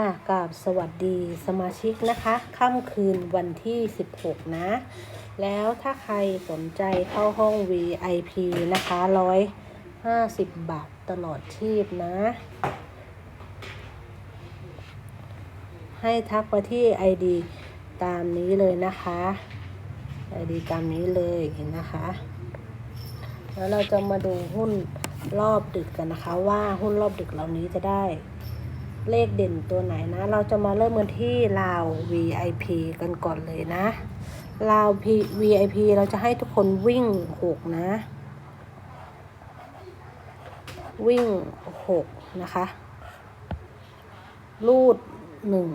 ค่ะกราบสวัสดีสมาชิกนะคะค่ำคืนวันที่ 16 นะ แล้วถ้าใครสนใจเข้าห้อง VIP นะคะ 150 บาทตลอดชีพนะ ให้ทักไปที่ ID ตามนี้เลยนะคะ ID ตามนี้เลยเห็นนะคะ แล้วเราจะมาดูหุ้นรอบดึกกันนะคะ ว่าหุ้นรอบดึกเหล่านี้จะได้ เลขเด่นตัวไหนนะ เราจะมาเริ่มกันที่ลาว VIP กันก่อนเลยนะลาว VIP เราจะให้ทุกคนวิ่งหกนะ วิ่งหกนะคะลูดหนึ่ง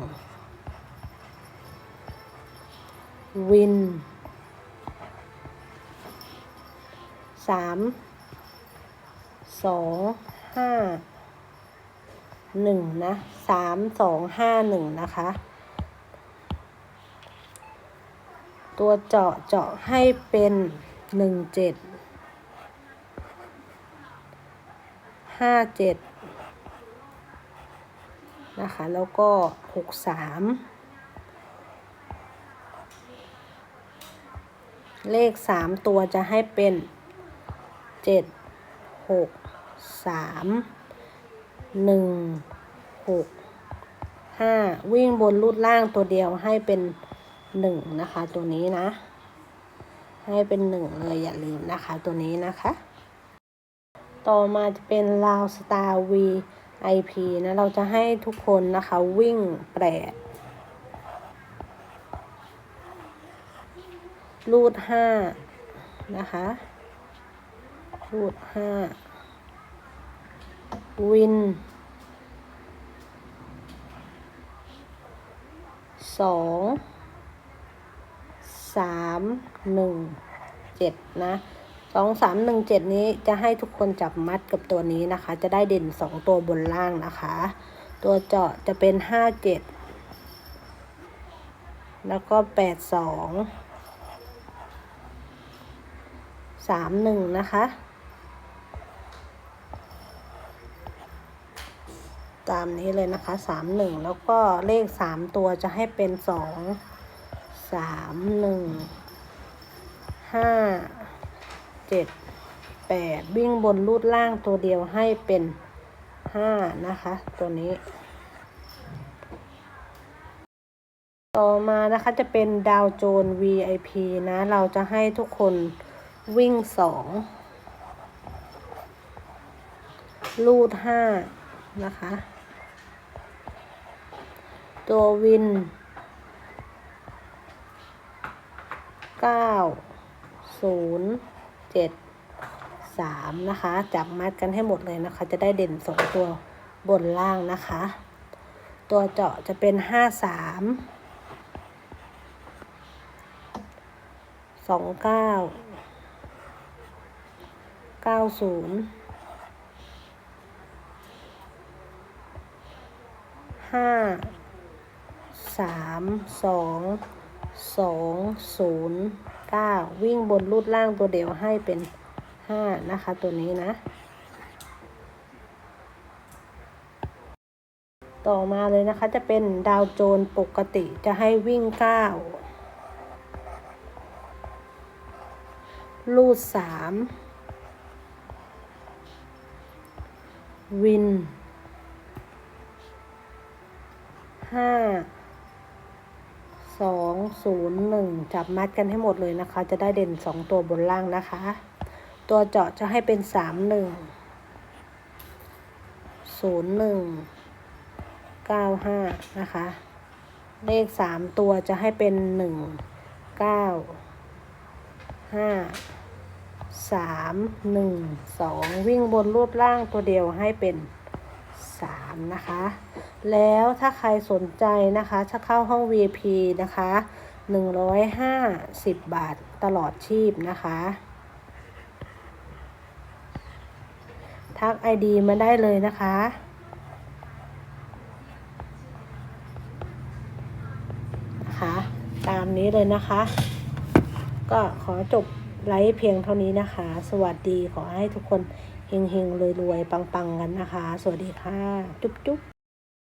วินสามสองห้า หนึ่งนะสามสองห้าหนึ่งนะคะ ตัวเจาะเจาะให้เป็นหนึ่งเจ็ดห้าเจ็ดนะคะ แล้วก็หกสามเลขสามตัวจะให้เป็นเจ็ดหกสาม หนึ่งหกห้าวิ่งบนรูดล่างตัวเดียวให้เป็นหนึ่งนะคะ ตัวนี้นะ ให้เป็นหนึ่งเลยอย่าลืมนะคะ ตัวนี้นะคะ ต่อมาจะเป็นลาวสตาร์วีไอพีนะเราจะให้ทุกคนนะคะวิ่งแปดรูดห้านะคะ รูดห้า วินสองสามหนึ่งเจ็ดนะสองสามหนึ่งเจ็ดนี้จะให้ทุกคนจับมัดกับตัวนี้นะคะ จะได้เด่นสองตัวบนล่างนะคะ ตัวเจาะจะเป็นห้าเจ็ดแล้วก็แปดสองสามหนึ่งนะคะ ตามนี้เลยนะคะสามหนึ่งแล้วก็เลขสามตัวจะให้เป็นสองสามหนึ่งห้าเจ็ดแปดวิ่งบนรูดล่างตัวเดียวให้เป็นห้านะคะ ตัวนี้ ต่อมานะคะจะเป็นดาวโจน VIP นะ เราจะให้ทุกคนวิ่งสองลูดห้านะคะ ตัววินเก้าศูนย์เจ็ดสามนะคะ จับมัดกันให้หมดเลยนะคะ จะได้เด่นสองตัวบนล่างนะคะ ตัวเจาะจะเป็นห้าสามสองเก้าเก้าศูนย์ห้า สามสองสองศูนย์เก้าวิ่งบนรูดล่างตัวเดียวให้เป็นห้านะคะตัวนี้นะ ต่อมาเลยนะคะจะเป็นดาวโจนปกติจะให้วิ่งเก้าลูดสามวินห้า สองศูนย์หนึ่งจับมัดกันให้หมดเลยนะคะ จะได้เด่นสองตัวบนล่างนะคะ ตัวเจาะจะให้เป็นสามหนึ่งศูนย์หนึ่งเก้าห้านะคะ เลขสามตัวจะให้เป็นหนึ่งเก้าห้าสามหนึ่งสองวิ่งบนรูดล่างตัวเดียวให้เป็นสามนะคะ แล้วถ้าใครสนใจนะคะถ้าเข้าห้อง VIP นะคะหนึ่งร้อยห้าสิบบาทตลอดชีพนะคะ ทัก ID มาได้เลยนะคะนะคะ ตามนี้เลยนะคะ ก็ขอจบไลฟ์เพียงเท่านี้นะคะ สวัสดีขอให้ทุกคนเฮงๆรวยๆ ปังๆ กันนะคะ สวัสดีค่ะ จุ๊บๆ